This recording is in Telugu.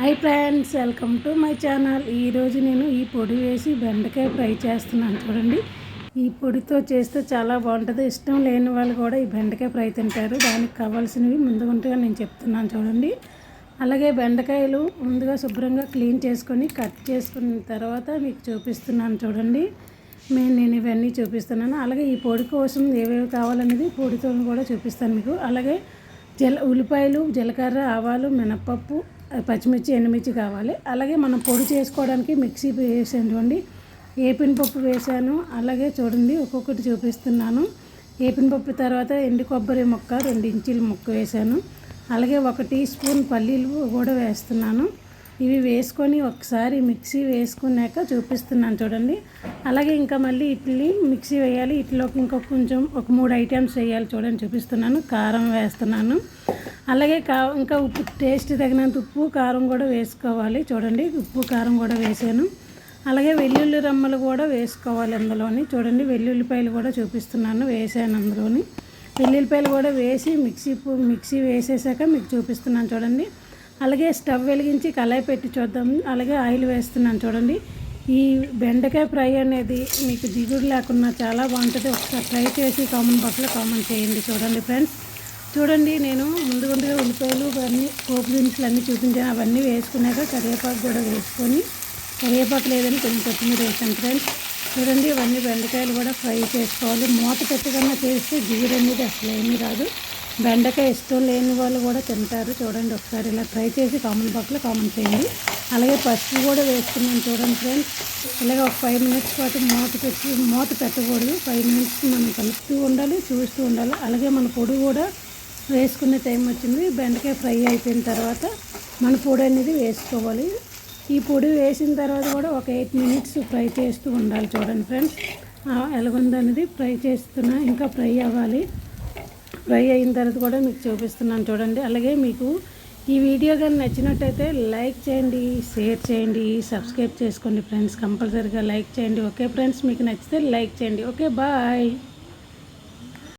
Hi friends welcome to my channel ఈరోజు నేను ఈ పొడి వేసి బెండకాయ ఫ్రై చేస్తున్నాను చూడండి. ఈ పొడితో చేస్తే చాలా బాగుంటుంది. ఇష్టం లేని వాళ్ళు కూడా ఈ బెండకాయ ఫ్రై తింటారు. దానికి కావాల్సినవి ముందుగా నేను చెప్తున్నాను చూడండి. అలాగే బెండకాయలు ముందుగా శుభ్రంగా క్లీన్ చేసుకొని కట్ చేసుకున్న తర్వాత మీకు చూపిస్తున్నాను చూడండి. మేము నేను ఇవన్నీ చూపిస్తున్నాను. అలాగే ఈ పొడి కోసం ఏవేవి కావాలనేది పొడితో కూడా చూపిస్తాను మీకు. అలాగే జల ఉల్లిపాయలు జీలకర్ర ఆవాలు మినప్పప్పు పచ్చిమిర్చి ఎండుమిర్చి కావాలి. అలాగే మనం పొడి చేసుకోవడానికి మిక్సీ వేసాను చూడండి. ఏపినపప్పు వేసాను అలాగే చూడండి ఒక్కొక్కటి చూపిస్తున్నాను. ఏపినపప్పు తర్వాత ఎండు కొబ్బరి ముక్క రెండు ఇంచుల ముక్క వేసాను. అలాగే ఒక టీ స్పూన్ పల్లీలు కూడా వేస్తున్నాను. ఇవి వేసుకొని ఒకసారి మిక్సీ వేసుకున్నాక చూపిస్తున్నాను చూడండి. అలాగే ఇంకా మళ్ళీ ఇడ్లీ మిక్సీ వేయాలి. ఇట్లోకి ఇంకొక కొంచెం ఒక మూడు ఐటమ్స్ వేయాలి చూడండి చూపిస్తున్నాను. కారం వేస్తున్నాను. అలాగే కా ఇంకా ఉప్పు టేస్ట్ తగినంత ఉప్పు కారం కూడా వేసుకోవాలి. చూడండి ఉప్పు కారం కూడా వేసాను. అలాగే వెల్లుల్లి రమ్మలు కూడా వేసుకోవాలి అందులోని. చూడండి వెల్లుల్లిపాయలు కూడా చూపిస్తున్నాను వేసాను అందులోని. వెల్లుల్లిపాయలు కూడా వేసి మిక్సీ మిక్సీ వేసేసాక మీకు చూపిస్తున్నాను చూడండి. అలాగే స్టవ్ వెలిగించి కళాయి పెట్టి చూద్దాం. అలాగే ఆయిల్ వేస్తున్నాను చూడండి. ఈ బెండకాయ ఫ్రై అనేది మీకు దిగుడు లేకుండా చాలా బాగుంటుంది. ఒకసారి ట్రై చేసి కామన్ బాక్స్లో కామన్ చేయండి చూడండి ఫ్రెండ్స్. చూడండి నేను ముందు ముందుగా ఉల్లిపాయలు అవన్నీ పోపు దినుసులు అన్నీ చూపించాను. అవన్నీ వేసుకున్నాక కరివేపాకు కూడా వేసుకొని కరివేపాకు లేదని కొంచెం కొత్తిమీర వేసాను ఫ్రెండ్స్. చూడండి ఇవన్నీ బెండకాయలు కూడా ఫ్రై చేసుకోవాలి. మూత పెట్టకుండా చేస్తే జిగురు అనేది అసలు ఏమీ రాదు. బెండకాయ ఇష్టం లేని వాళ్ళు కూడా తింటారు. చూడండి ఒకసారి ఇలా ఫ్రై చేసి కామన్ బాక్స్లో కామన్ చేయండి. అలాగే పసుపు కూడా వేసుకున్నాను చూడండి ఫ్రెండ్స్. అలాగే ఒక ఫైవ్ మినిట్స్ పాటు మూత పెట్టి మూత పెట్టకూడదు. ఫైవ్ మినిట్స్ మనం కలుపుతూ ఉండాలి చూస్తూ ఉండాలి. అలాగే మన పొడి కూడా వేసుకునే టైం వచ్చింది. బెండకాయ ఫ్రై అయిపోయిన తర్వాత మన పొడి అనేది వేసుకోవాలి. ఈ పొడి వేసిన తర్వాత కూడా ఒక ఎయిట్ మినిట్స్ ఫ్రై చేస్తూ ఉండాలి చూడండి ఫ్రెండ్స్. ఎలాగుందనేది ఫ్రై చేస్తున్నా ఇంకా ఫ్రై అవ్వాలి. ఫ్రై అయిన తర్వాత కూడా మీకు చూపిస్తున్నాను చూడండి. అలాగే మీకు ఈ వీడియో కానీ నచ్చినట్టయితే లైక్ చేయండి షేర్ చేయండి సబ్స్క్రైబ్ చేసుకోండి ఫ్రెండ్స్. కంపల్సరీగా లైక్ చేయండి. ఓకే ఫ్రెండ్స్ మీకు నచ్చితే లైక్ చేయండి. Okay bye.